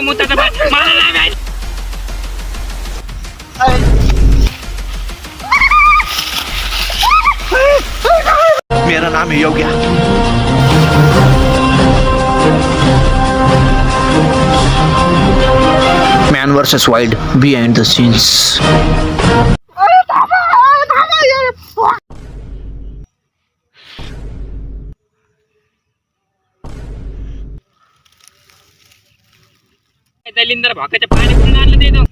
ते मुताचं पाणी मला नाही प्यायचं मेरा नाम है Yogya man versus wild behind the scenes दलिंदर भाकाच्या पाणी आणलं ते तो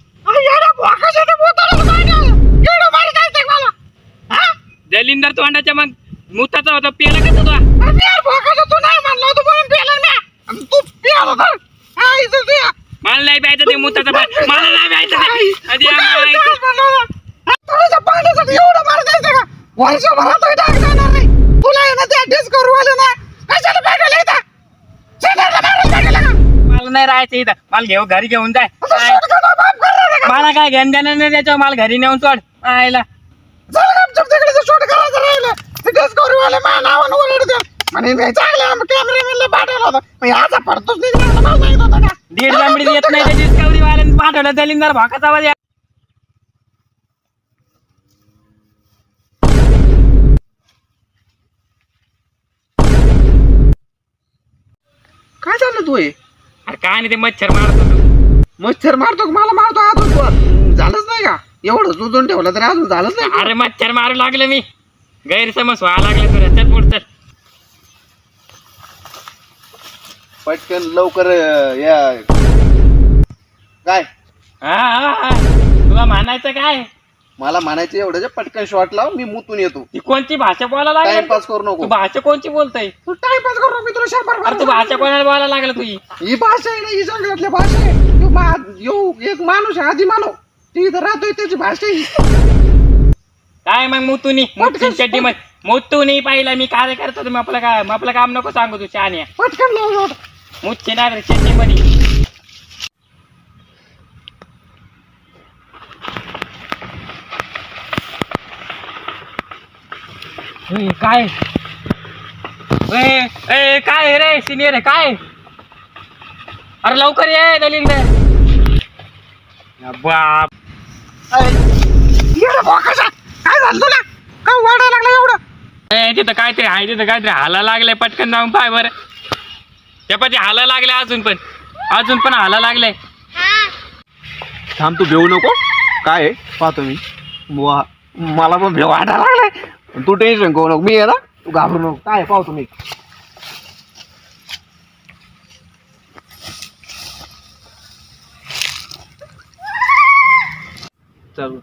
दलिंदर तोंडाच्या मग मुताचा होता पेला कसं तो मला नाही प्यायचं ते मुताचं पाणी. मला नाही प्यायचं ते. अरे आम्हाला- वर्षभरात जाणार नाही तुला आहे ना ते ऍडजस्ट करू आले ना कशाला पाठवलं इथं शेजारला मारून पाठवलं का? मला नाही राहायचं इथं. मला घेऊ घरी घेऊन जाय? मला काय घेणं देणं नाही त्याच्यावर मला घरी नेऊन सोड. आयला. दीड जांभडी येत नाही डिस्कवरी वाल्याने पाठवलं दलिंदर भाकाचा आवाज काय चाललं तू हे? अरे काय नाही ते मच्छर मारत मच्छर मारतो का? मला मारतो अजून तू झालंच नाही का? एवढं सुजून ठेवलं तरी अजून झालंच नाही? अरे मच्छर मारू लागलं मी. गैरसमज व्हायला लागला तुला. चल पुढ चल. पटकन लवकर अं, या. काय? हा, हा, हा. तुला म्हणायचं काय? मला म्हणायचं एवढं जे पटकन शॉट लाव मी मुतून येतो. ती कोणती भाषा बोलायला लागली? टाइमपास करू तू नको भाषा कोणची बोलतोय? तू टाइमपास करू मी तुला शंभर अरे तू भाषा कोणाला बोलायला लागला तुझी ही? भाषा आहे ना ही जंगलातली भाषा आहे. तू मा येऊ एक माणूस आहे आधी मानव. ती इथं राहतोय त्याची भाषा आहे. ही. काय मग मुतुनी मुतून चड्डी मग. मुतुनी पाहिला मी काय करतो तुम्ही आपलं काय आपलं काम नको सांगू तू शहाण्या. पटकन लाव लाव. मुतचे ना रे चड्डी मध्ये ए, काय? ए, ए, काय रे सिनियर आहे काय? अरे लवकर ये दलिंदर बाप. काय झालं तुला? काय वाढायला लागलं एवढं? ए तिथं काहीतरी आहे तिथं काहीतरी हाला लागलंय पटकन जाऊन पाय बरं. त्या पाठी हाला लागले अजून पण. अजून पण हाला लागलाय थांब तू भेऊ नको. काय आहे? पाहतो मी. वा मला पण भेव वाटायला लागलाय. तू टेन्शन घेऊ नको मी आहे ना तू घाबरू नको काय आहे? पाहतो मी चल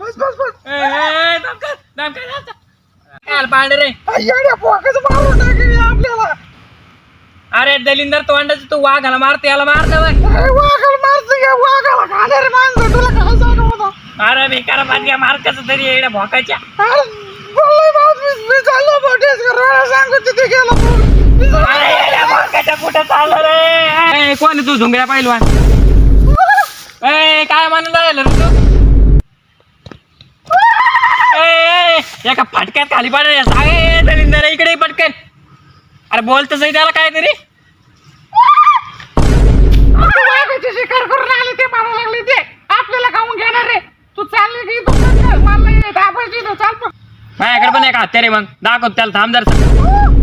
बस बस बस पांढरे. रे येड्या भोकाचं मारून टाकेल आपल्याला? अरे दलिंदर तोंडाचं तू वाघाला मारते याला मारतं बघ अरे वाघाला मारतो का? वाघाला खाणार माणसं तुला काय सांगू होता अरे मी करा पाहिजे मारकाचं तरी येड्या भोकाच्या. अरे बोललोय भाऊ, मी मी चाललो मोठेच करायला सांगू तिथे गेलो. मी चाललो. अरे येड्या भोकाच्या कुठं चाललं रे? ए, कोण आहे तू झुंगड्या पाहिलवान ए काय म्हणून राहिलं रे तू? ए, एका फटक्यात खाली पडेल सांग दलिंदर इकडे पटकन. अरे बोलतच आहे त्याला आता वाघाची शिकार करून लागले ते मारा लागले ते. आपल्याला खाऊन घेणार रे. तू चालले की तू मला दाबायची चाल पण माझ्याकडे पण एक हत्यारे मग. दाखव त्याला थांब जर.